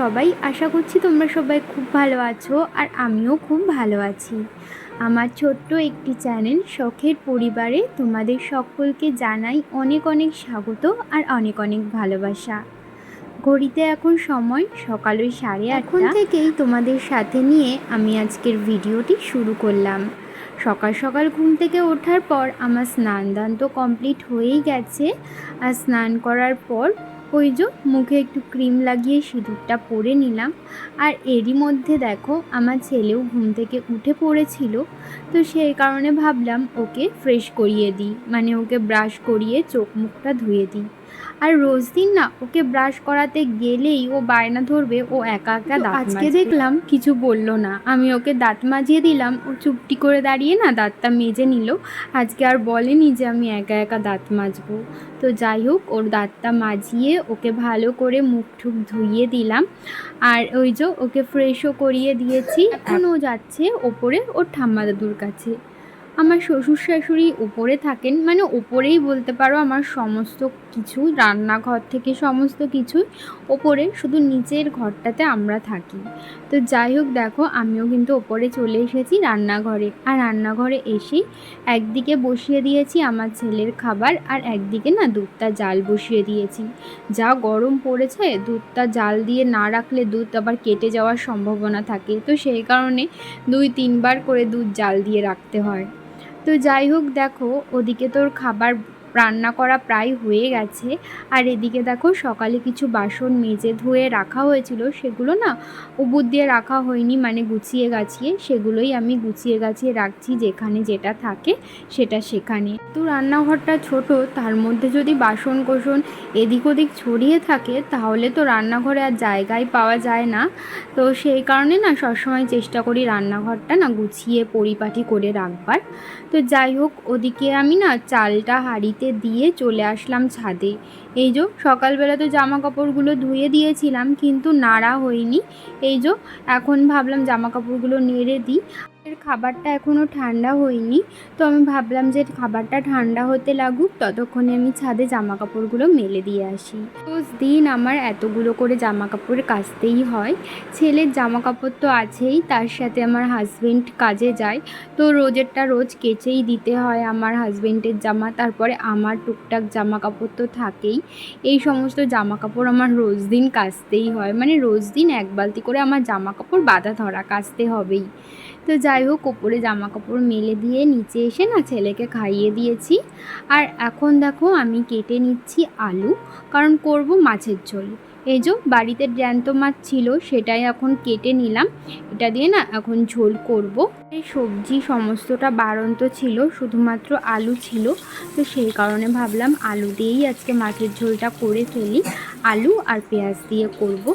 সবাই, আশা করছি তোমরা সবাই খুব ভালো আছো আর আমিও খুব ভালো আছি। আমার ছোট্ট একটি চ্যানেল শখের পরিবারে তোমাদের সকলকে জানাই অনেক অনেক স্বাগত আর অনেক অনেক ভালোবাসা। ঘড়িতে এখন সময় সকাল ওই সাড়ে এখন থেকেই তোমাদের সাথে নিয়ে আমি আজকের ভিডিওটি শুরু করলাম। সকাল সকাল ঘুম থেকে ওঠার পর আমার স্নান দান তো কমপ্লিট হয়েই গেছে। আর স্নান করার পর ওই যে মুখে একটু ক্রিম লাগিয়ে সিঁদুরটা পরে নিলাম। আর এরই মধ্যে দেখো, আমার ছেলেও ঘুম থেকে উঠে পড়েছিল। তো সেই কারণে ভাবলাম ওকে ফ্রেশ করিয়ে দিই মানে ওকে ব্রাশ করিয়ে চোখ মুখটা ধুয়ে দিই। আর রোজ দিন না ওকে ব্রাশ করাতে গেলেই ও বায়না ধরবে ও একা একা দাঁত আজকে দেখলাম কিছু বলল না। আমি ওকে দাঁত মাজিয়ে দিলাম ও চুপটি করে দাঁড়িয়ে না দাঁতটা মেজে নিল। আজকে আর বলেনি যে আমি একা একা দাঁত মাজবো। তো যাই হোক ওর দাঁতটা মাজিয়ে ওকে ভালো করে মুখ ঠুক ধুইয়ে দিলাম। আর ওই যে ওকে ফ্রেশও করিয়ে দিয়েছি। এখন ও যাচ্ছে ওপরে ওর ঠাম্মা দাদুর কাছে। আমার শ্বশুর শাশুড়ি উপরে থাকেন মানে উপরেই বলতে পারো আমার সমস্ত কিছু রান্নাঘর থেকে সমস্ত কিছু ওপরে শুধু নিচের ঘরটাতে আমরা থাকি। তো যাই হোক দেখো, আমিও কিন্তু ওপরে চলে এসেছি রান্নাঘরে। আর রান্নাঘরে এসেই একদিকে বসিয়ে দিয়েছি আমার ছেলের খাবার, আর একদিকে না দুধটা জাল বসিয়ে দিয়েছি। যা গরম পড়েছে, দুধটা জাল দিয়ে না রাখলে দুধ আবার কেটে যাওয়ার সম্ভাবনা থাকে। তো সেই কারণে দুই তিনবার করে দুধ জাল দিয়ে রাখতে হয়। তো যাই হোক দেখো ওদিকে তোর খাবার রান্না করা প্রায় হয়ে গেছে। আর এদিকে দেখো সকালে কিছু বাসন মেজে ধুয়ে রাখা হয়েছিল, সেগুলো না উবুর দিয়ে রাখা হয়নি মানে গুছিয়ে গাছিয়ে, সেগুলোই আমি গুছিয়ে গাছিয়ে রাখছি যেখানে যেটা থাকে সেটা সেখানে। তো রান্নাঘরটা ছোট, তার মধ্যে যদি বাসন কোসন এদিক ওদিক ছড়িয়ে থাকে, তাহলে তো রান্নাঘরে আর জায়গায় পাওয়া যায় না। তো সেই কারণে না সবসময় চেষ্টা করি রান্নাঘরটা না গুছিয়ে পরিপাটি করে রাখবার। তো যাই হোক, ওদিকে আমি না চালটা হাঁড়িতে দিয়ে চলে আসলাম ছাদে। এই যে সকালবেলা তো জামা কাপড়গুলো ধুয়ে দিয়েছিলাম, কিন্তু নাড়া হয়নি। এই যে এখন ভাবলাম জামা কাপড়গুলো নেড়ে দিই। এর খাবারটা এখনও ঠান্ডা হয়নি। তো আমি ভাবলাম যে খাবারটা ঠান্ডা হতে লাগুক, ততক্ষণে আমি ছাদে জামা কাপড়গুলো মেলে দিয়ে আসি। রোজ দিন আমার এতগুলো করে জামা কাপড় কাচতেই হয়। ছেলের জামা কাপড় তো আছেই, তার সাথে আমার হাজবেন্ড কাজে যায়। তো রোজেরটা রোজ কেচেই দিতে হয় আমার হাজবেন্ডের জামা, তারপরে আমার টুকটাক জামা কাপড় তো থাকেই। এই সমস্ত জামা কাপড় আমার রোজ দিন কাচতেই হয়। মানে রোজ দিন এক বালতি করে আমার জামা কাপড় বাঁধা ধরা কাচতে হবেই। তো যাই হোক, ওপরে জামা কাপড় মেলে দিয়ে নিচে এসে না ছেলেকে খাইয়ে দিয়েছি। আর এখন দেখো, আমি কেটে নিচ্ছি আলু, কারণ করব মাছের ঝোল। এই যে বাড়িতে জ্যান্ত মাছ ছিল, সেটাই এখন কেটে নিলাম। এটা দিয়ে না এখন ঝোল করব। এই সবজি সমস্তটা বাড়ন্ত ছিল, শুধুমাত্র আলু ছিল। তো সেই কারণে ভাবলাম আলু দিয়েই আজকে মাছের ঝোলটা করে ফেলি। আলু আর পেঁয়াজ দিয়ে করব।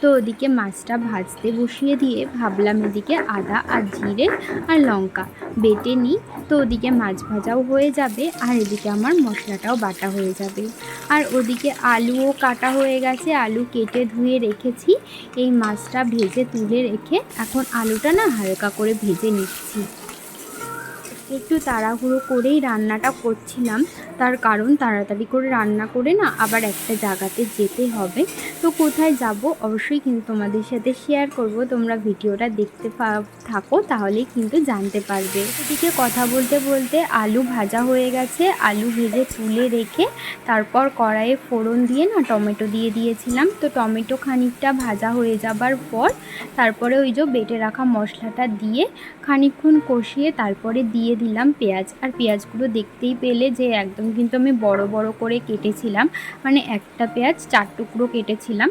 তো ওদিকে মাছটা ভাজতে বসিয়ে দিয়ে ভাবলাম এদিকে আদা আর জিরে আর লঙ্কা বেটে নিই। তো ওদিকে মাছ ভাজাও হয়ে যাবে আর এদিকে আমার মশলাটাও বাটা হয়ে যাবে। আর ওদিকে আলুও কাটা হয়ে গেছে, আলু কেটে ধুয়ে রেখেছি। এই মাছটা ভেজে তুলে রেখে এখন আলুটা না হালকা করে ভেজে নিচ্ছি। একটু তাড়াহুড়ো করেই রান্নাটা করছিলাম। তার কারণ তাড়াতাড়ি করে রান্না করে না, আবার একটা জায়গাতে যেতে হবে। তো কোথায় যাব? অবশ্যই কিন্তু তোমাদের সাথে শেয়ার করব। তোমরা ভিডিওটা দেখতে থাকো, তাহলেই কিন্তু জানতে পারবে। এদিকে কথা বলতে বলতে আলু ভাজা হয়ে গেছে। আলু ভেজে তুলে রেখে তারপর কড়াইয়ে ফোড়ন দিয়ে না টমেটো দিয়ে দিয়েছিলাম। তো টমেটো খানিকটা ভাজা হয়ে যাবার পর তারপরে ওই যে বেটে রাখা মশলাটা দিয়ে খানিকক্ষণ কষিয়ে তারপরে দিয়ে দিলাম পেঁয়াজ। আর পেঁয়াজগুলো দেখতেই পেলে যে একদম কিন্তু আমি বড় বড় করে কেটেছিলাম। মানে একটা পেঁয়াজ চার টুকরো কেটেছিলাম।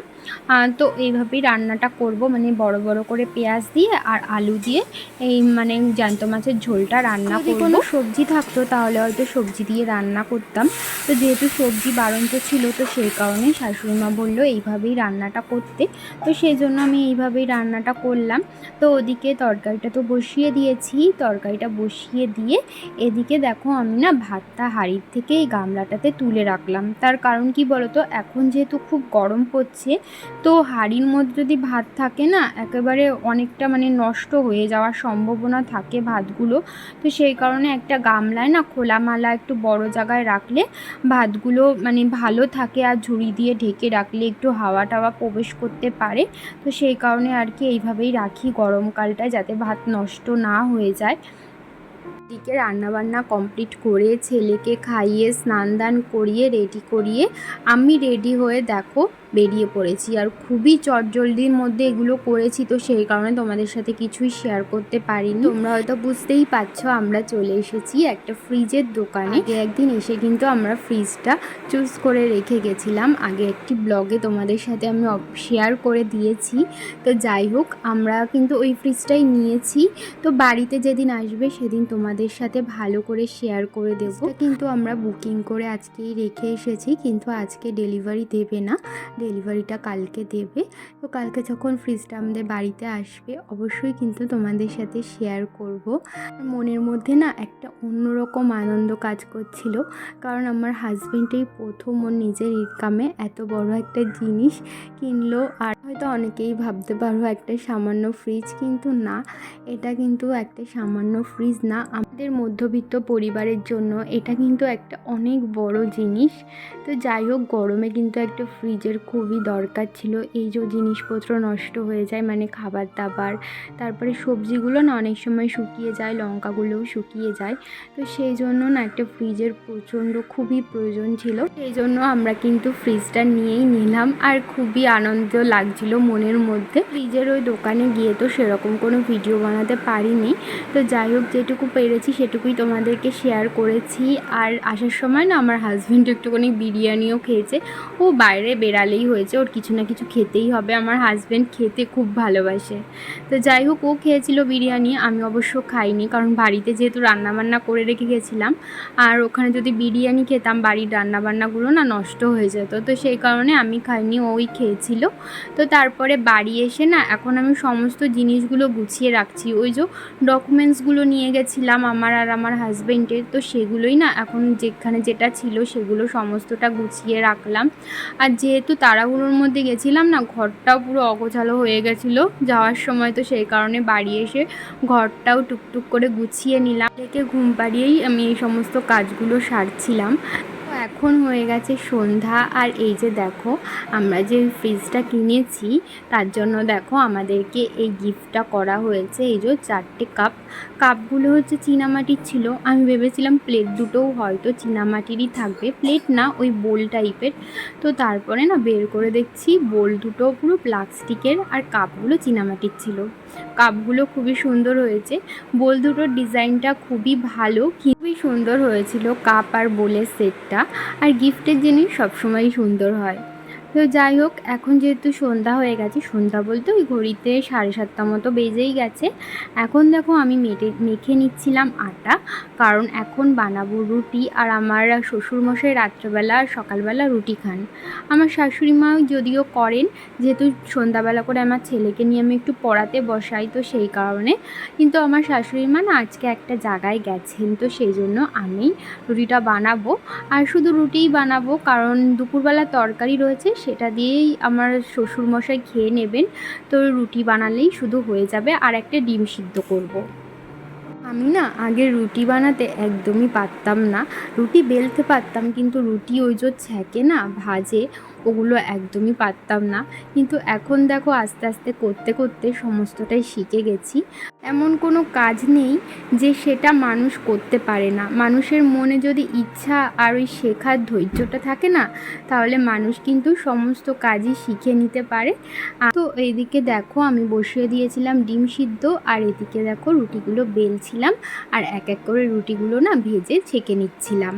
তো এইভাবেই রান্নাটা করব। মানে বড় বড় করে পেঁয়াজ দিয়ে আর আলু দিয়ে এই মানে জ্যান্ত মাছের ঝোলটা রান্না যদি কোনো সবজি থাকতো তাহলে হয়তো সবজি দিয়ে রান্না করতাম। তো যেহেতু সবজি বাড়ন্ত ছিল তো সেই কারণে শাশুড়িমা বলল এইভাবেই রান্নাটা করতে। তো সেই জন্য আমি এইভাবেই রান্নাটা করলাম। তো ওদিকে তরকারিটা তো বসিয়ে দিয়েছি। তরকারিটা বসিয়ে দিয়ে এদিকে দেখো আমি না ভাতটা হাঁড়ির থেকে থেকে এই গামলাটাতে তুলে রাখলাম। তার কারণ কি বলতো? এখন যেহেতু খুব গরম পড়ছে, তো হাঁড়ির মধ্যে যদি ভাত থাকে না, একেবারে অনেকটা মানে নষ্ট হয়ে যাওয়ার সম্ভাবনা থাকে ভাতগুলো। তো সেই কারণে একটা গামলায় না খোলামালা একটু বড় জায়গায় রাখলে ভাতগুলো মানে ভালো থাকে আর ঝুড়ি দিয়ে ঢেকে রাখলে একটু হাওয়া টাওয়া প্রবেশ করতে পারে। তো সেই কারণে আর কি এইভাবেই রাখি গরমকালটায় যাতে ভাত নষ্ট না হয়ে যায়। দিকে রান্নাবান্না কমপ্লিট করে ছেলেকে খাইয়ে স্নান দান করিয়ে রেডি করিয়ে আমি রেডি হয়ে দেখো বেরিয়ে পড়েছি আর খুবই চটজলদির মধ্যে এগুলো করেছি তো সেই কারণে তোমাদের সাথে কিছুই শেয়ার করতে পারিনি। তোমরা হয়তো বুঝতেই পারছ আমরা চলে এসেছি একটা ফ্রিজের দোকানে। একদিন এসে কিন্তু আমরা ফ্রিজটা চুজ করে রেখে গেছিলাম। আগে একটি ব্লগে তোমাদের সাথে আমি শেয়ার করে দিয়েছি। তো যাই হোক আমরা কিন্তু ওই ফ্রিজটাই নিয়েছি। তো বাড়িতে যেদিন আসবে সেদিন তোমাদের সাথে ভালো করে শেয়ার করে দেবো। কিন্তু আমরা বুকিং করে আজকেই রেখে এসেছি কিন্তু আজকে ডেলিভারি দেবে না। ডেলিভারিটা কালকে দেবে। তো কালকে যখন ফ্রিজটা আমাদের বাড়িতে আসবে, অবশ্যই কিন্তু তোমাদের সাথে শেয়ার করব। মনের মধ্যে না একটা অন্যরকম আনন্দ কাজ করছিল। কারণ আমার হাজবেন্ডেই প্রথম ওর নিজের ইনকামে এত বড় একটা জিনিস কিনলো আর হয়তো অনেকেই ভাবতে পারো একটা সামান্য ফ্রিজ কিন্তু না, এটা কিন্তু একটা সামান্য ফ্রিজ না। আমাদের মধ্যবিত্ত পরিবারের জন্য এটা কিন্তু একটা অনেক বড় জিনিস। তো যাই হোক, গরমে কিন্তু একটা ফ্রিজের খুবই দরকার ছিল। এই যে জিনিসপত্র নষ্ট হয়ে যায় মানে খাবার দাবার, তারপরে সবজিগুলো না অনেক সময় শুকিয়ে যায়, লঙ্কাগুলোও শুকিয়ে যায়। তো সেই জন্য না একটা ফ্রিজের প্রচণ্ড খুবই প্রয়োজন ছিল। সেই জন্য আমরা কিন্তু ফ্রিজটা নিয়েই নিলাম। আর খুবই আনন্দ লাগছিল মনের মধ্যে। ফ্রিজের ওই দোকানে গিয়ে তো সেরকম কোনো ভিডিও বানাতে পারিনি। তো যাই হোক, যেটুকু পেরেছি সেটুকুই তোমাদেরকে শেয়ার করেছি। আর আসার সময় না আমার হাজব্যান্ড একটুখানি বিরিয়ানিও খেয়েছে। ও বাইরে বেরালেই হয়েছে, ওর কিছু না কিছু খেতেই হবে। আমার হাজব্যান্ড খেতে খুব ভালোবাসে। তো যাই হোক, ও খেয়েছিল বিরিয়ানি, আমি অবশ্য খাইনি কারণ বাড়িতে যেহেতু রান্নাবান্না করে রেখে গেছিলাম। আর ওখানে যদি বিরিয়ানি খেতাম, বাড়ির রান্নাবান্নাগুলো না নষ্ট হয়ে যেত। তো সেই কারণে আমি খাইনি, ওই খেয়েছিল। তো তারপরে বাড়ি এসে না এখন আমি সমস্ত জিনিসগুলো গুছিয়ে রাখছি। ওই যে ডকুমেন্টসগুলো নিয়ে গেছিলাম আমার আর আমার হাজব্যান্ডের তো সেগুলোই না এখন যেখানে যেটা ছিল সেগুলো সমস্তটা গুছিয়ে রাখলাম। আর যেহেতু তাড়াহুড়োর মধ্যে গেছিলাম না, ঘরটাও পুরো অগোছালো হয়ে গেছিল। যাওয়ার সময় তো সেই কারণে বাড়ি এসে ঘরটাও টুকটুক করে গুছিয়ে নিলাম। থেকে ঘুম পাড়িয়েই আমি এই সমস্ত কাজগুলো সারছিলাম। এখন হয়ে গেছে সন্ধ্যা। আর এই যে দেখো, আমরা যে ফ্রিজটা কিনেছি, তার জন্য দেখো আমাদেরকে এই গিফটটা করা হয়েছে। এই যে চারটে কাপ কাপগুলো হচ্ছে চীনামাটির ছিল। আমি ভেবেছিলাম প্লেট দুটোও হয়তো চীনামাটিরই থাকবে। প্লেট না, ওই বোল টাইপের তো তারপরে না বের করে দেখছি বোল দুটো পুরো প্লাস্টিকের আর কাপগুলো চীনামাটির ছিল। কাপগুলো খুবই সুন্দর হয়েছে। বোল দুটোর ডিজাইনটা খুবই ভালো, খুবই সুন্দর হয়েছিল কাপ আর বোলের সেটটা আর গিফটের জিনিস সবসময়ই সুন্দর হয়। তো যাই হোক, এখন যেহেতু সন্ধ্যা হয়ে গেছে, সন্ধ্যা বলতে ওই ঘড়িতে সাড়ে সাতটা মতো বেজেই গেছে। এখন দেখো আমি মেটে, মেখে নিচ্ছিলাম আটা, কারণ এখন বানাবো রুটি আর আমার শ্বশুরমশাই রাত্রেবেলা আর সকালবেলা রুটি খান। আমার শাশুড়ি মা যদিও করেন, যেহেতু সন্ধ্যাবেলা করে আমার ছেলেকে নিয়ে আমি একটু পড়াতে বসাই তো সেই কারণে, কিন্তু আমার শাশুড়ি মা না আজকে একটা জায়গায় গেছেন, তো সেই জন্য আমি রুটিটা বানাবো। আর শুধু রুটিই বানাবো, কারণ দুপুরবেলা তরকারি রয়েছে সেটা দিয়েই আমার শ্বশুরমশাই খেয়ে নেবেন তো রুটি বানালেই শুধু হয়ে যাবে আর একটা ডিম সিদ্ধ করব। আমি না আগে রুটি বানাতে একদমই পারতাম না রুটি বেলতে পারতাম কিন্তু রুটি ওই যে ছ্যাঁকে না, ভাজে ওগুলো একদমই পারতাম না। কিন্তু এখন দেখো আস্তে আস্তে করতে করতে সমস্তটাই শিখে গেছি। এমন কোনো কাজ নেই যে সেটা মানুষ করতে পারে না। মানুষের মনে যদি ইচ্ছা আর ওই শেখার ধৈর্যটা থাকে না, তাহলে মানুষ কিন্তু সমস্ত কাজই শিখে নিতে পারে। তো এইদিকে দেখো আমি বসিয়ে দিয়েছিলাম ডিম সিদ্ধ, আর এদিকে দেখো রুটিগুলো বেলছিলাম, আর এক এক করে রুটিগুলো না ভেজে ছেঁকে নিচ্ছিলাম।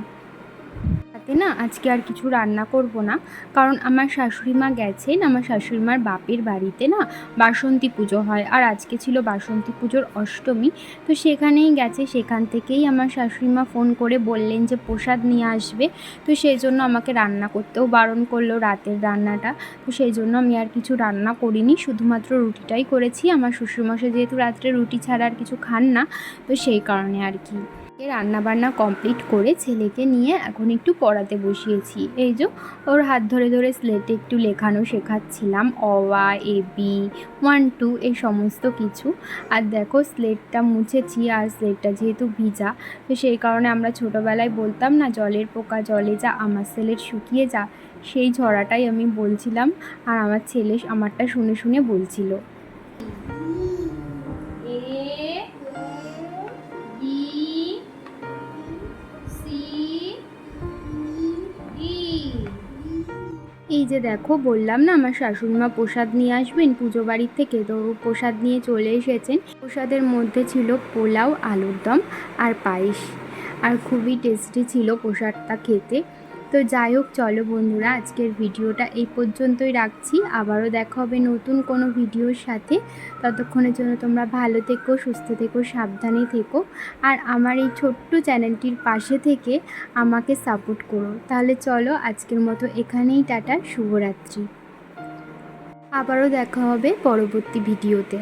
রাতে না আজকে আর কিছু রান্না করব না। কারণ আমার শাশুড়ি মা গেছেন, আমার শাশুড়ি মার বাপের বাড়িতে না বাসন্তী পুজো হয়। আর আজকে ছিল বাসন্তী পুজোর অষ্টমী, তো সেখানেই গেছে। সেখান থেকেই আমার শাশুড়ি মা ফোন করে বললেন যে প্রসাদ নিয়ে আসবে। তো সেই জন্য আমাকে রান্না করতেও বারণ করল রাতের রান্নাটা। তো সেই জন্য আমি আর কিছু রান্না করিনি, শুধুমাত্র রুটিটাই করেছি। আমার শ্বশুরমশাই যেহেতু রাত্রে রুটি ছাড়া আর কিছু খান না, তো সেই কারণে আর কি। রান্না বান্না কমপ্লিট করে ছেলেকে নিয়ে এখন একটু পড়াতে বসিয়েছি। এই যে, ওর হাত ধরে ধরে স্লেটে একটু লেখানো শেখাচ্ছিলাম, অ, আ, এ, বি ওয়ান টু এই সমস্ত কিছু। আর দেখো স্লেটটা মুছেছি আর স্লেটটা যেহেতু ভিজা, তো সেই কারণে আমরা ছোটোবেলায় বলতাম না, জলের পোকা জলে যা, আমার স্লেট শুকিয়ে যা। সেই ঝরাটাই আমি বলছিলাম, আর আমার ছেলে আমারটা শুনে শুনে বলছিল। এই যে দেখো, বললাম না আমার শাশুড়িমা প্রসাদ নিয়ে আসবেন, পুজো বাড়ির থেকে, তো প্রসাদ নিয়ে চলে এসেছেন। প্রসাদের মধ্যে ছিল পোলাও, আলুর দম আর পায়েস। আর খুবই টেস্টি ছিল প্রসাদটা খেতে। তো যাই হোক, চলো বন্ধুরা, আজকের ভিডিওটা এই পর্যন্তই রাখছি। আবারও দেখা হবে নতুন কোনো ভিডিওর সাথে। ততক্ষণের জন্য তোমরা ভালো থেকো, সুস্থ থেকো, সাবধানে থেকো। আর আমার এই ছোট্ট চ্যানেলটির পাশে থেকে আমাকে সাপোর্ট করো। তাহলে চলো, আজকের মতো এখানেই টাটা, শুভরাত্রি। আবারও দেখা হবে পরবর্তী ভিডিওতে।